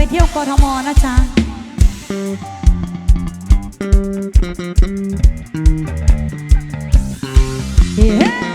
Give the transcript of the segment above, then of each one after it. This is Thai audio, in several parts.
ไปเที่ยวกทมนะจ๊ะเฮ้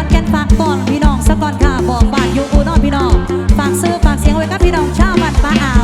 อนแก่นฝากตอนพี่น้องสะก่อนค่ะบอกบ้านอยู่อุดรพี่น้อง ฝากซื้อฝากเสียงไว้กับพี่น้องชาวบ้านป้าเอา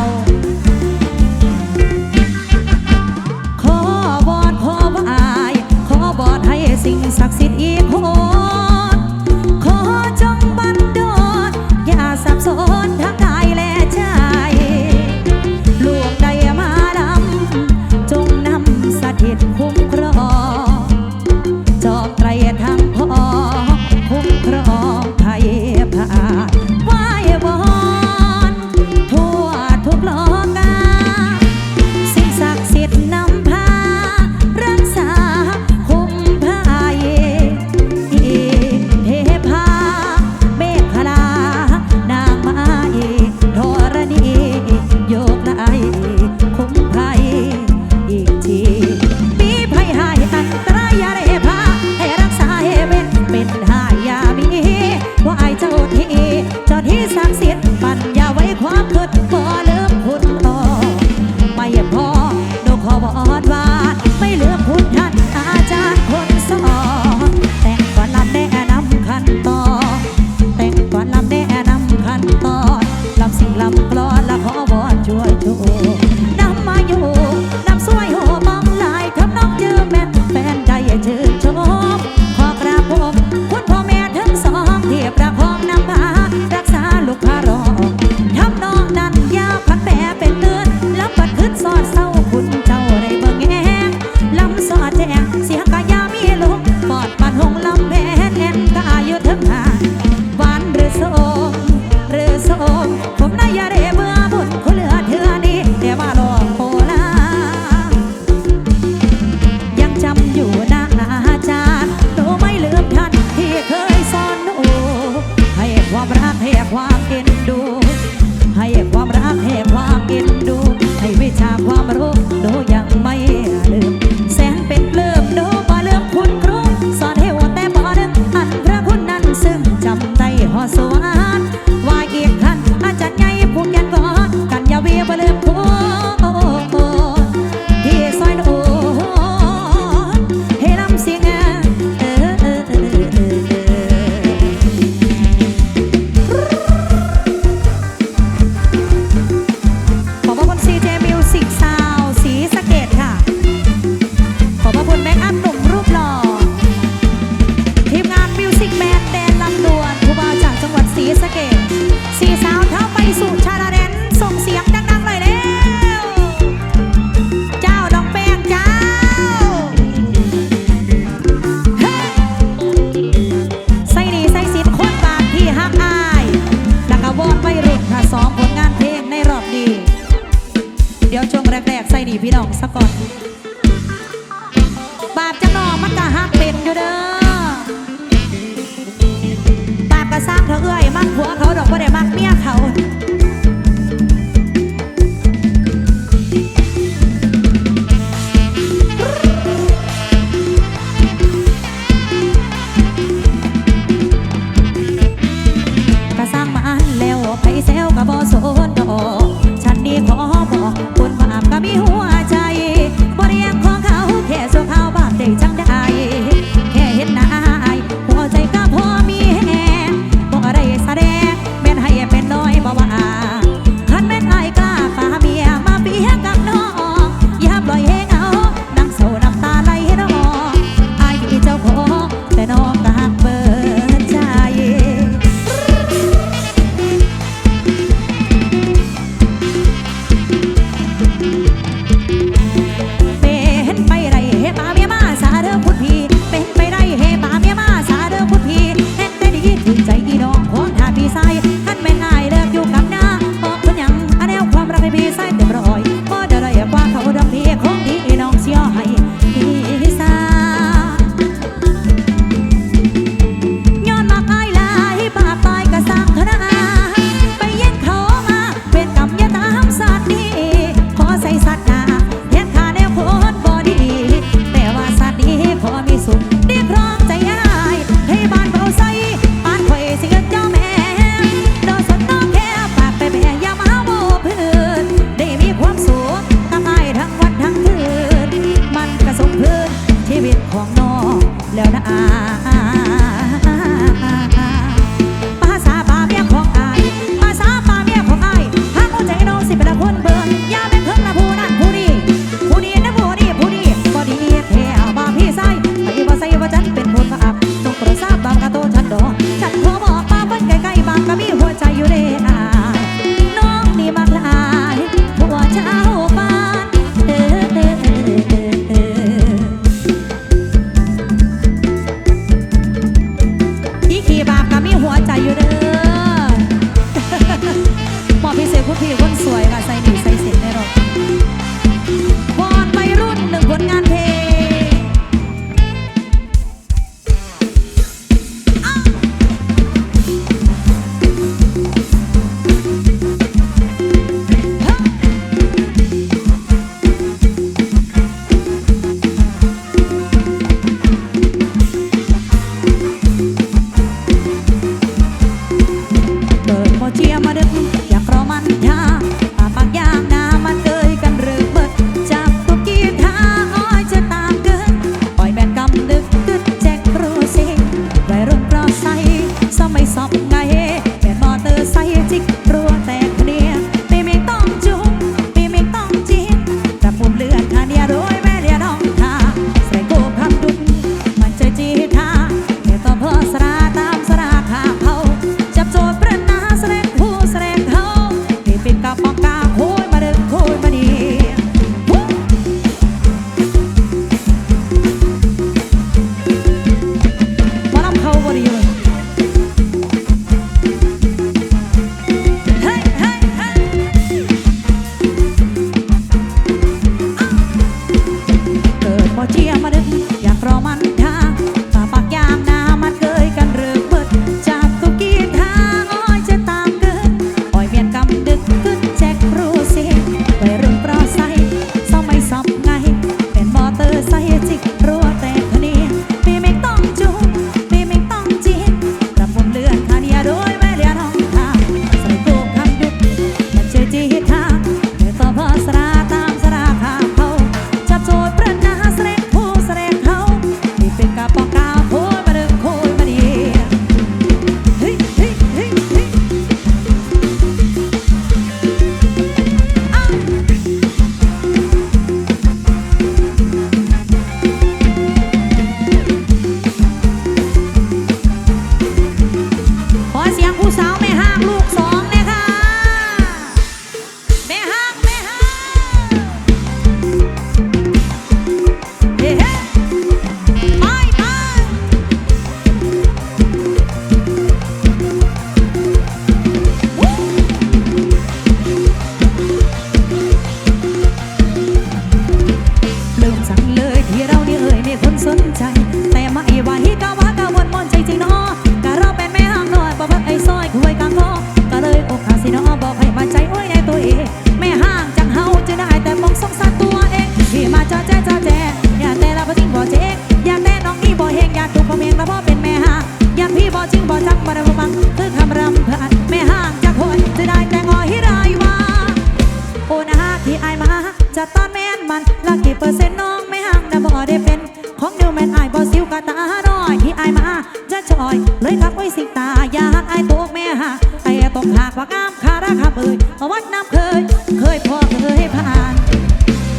ตาน้อยที่อายมา จะจอย เลยขับไว้สิงตา อยากอายตกแม่หาแต่ตกหากว่างามคาราคาเบยมาวัดน้ำเคย เคยพอเคยผ่าน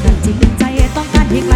กันจริงใจต้องการเพียงไร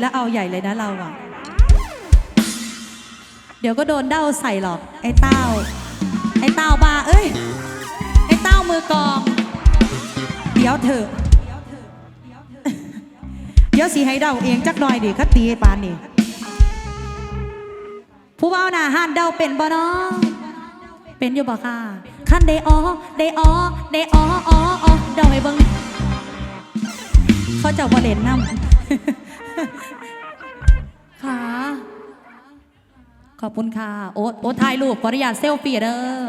แล้วเอาใหญ่เลยนะเราอะเดี๋ยวก็โดนเด้าใส่หรอก ไอ้เต้า ไอ้เต้าบ้า เอ้ย ไอ้เต้ามือกอง เดี๋ยวเถอะ เดี๋ยวสิให้เดาเองจักหน่อยดิคัตีไอ้ปานนี่ผู้เว้าหน้าห้านเดาเป็นบ่น้องเป็นอยู่บ่ค่ะขั้นเดออเดออเดอออออเดาให้เบิ่งเขาจะบ่เล่นนำ ค่ะ ขอบคุณค่ะ โอ้โอ้ถ่ายรูปขออนุญาตเซลฟี่เด้อ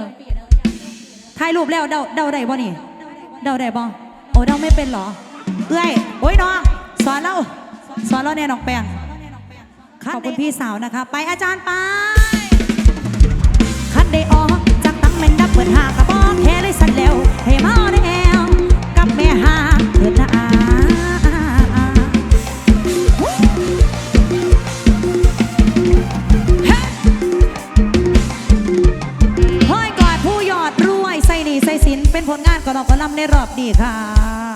ถ่ายรูปแล้วเดาเดาได้บ่นี่ เดาได้บ่โอ้เดาไม่เป็นเหรอ เอ้ยโอ้ยน้องสอนเราสอนเราแน่น้องแปงขอบคุณพี่สาวนะคะ ไปอาจารย์ไปคันได้ออกจากตั้งแม่นดับเปิดหากระบอกแค่เลยสั่นแล้วให้มาได้แอวกับแม่หาเถิดนะอา ก็ลองขอล่ำในรอบนี้ค่ะ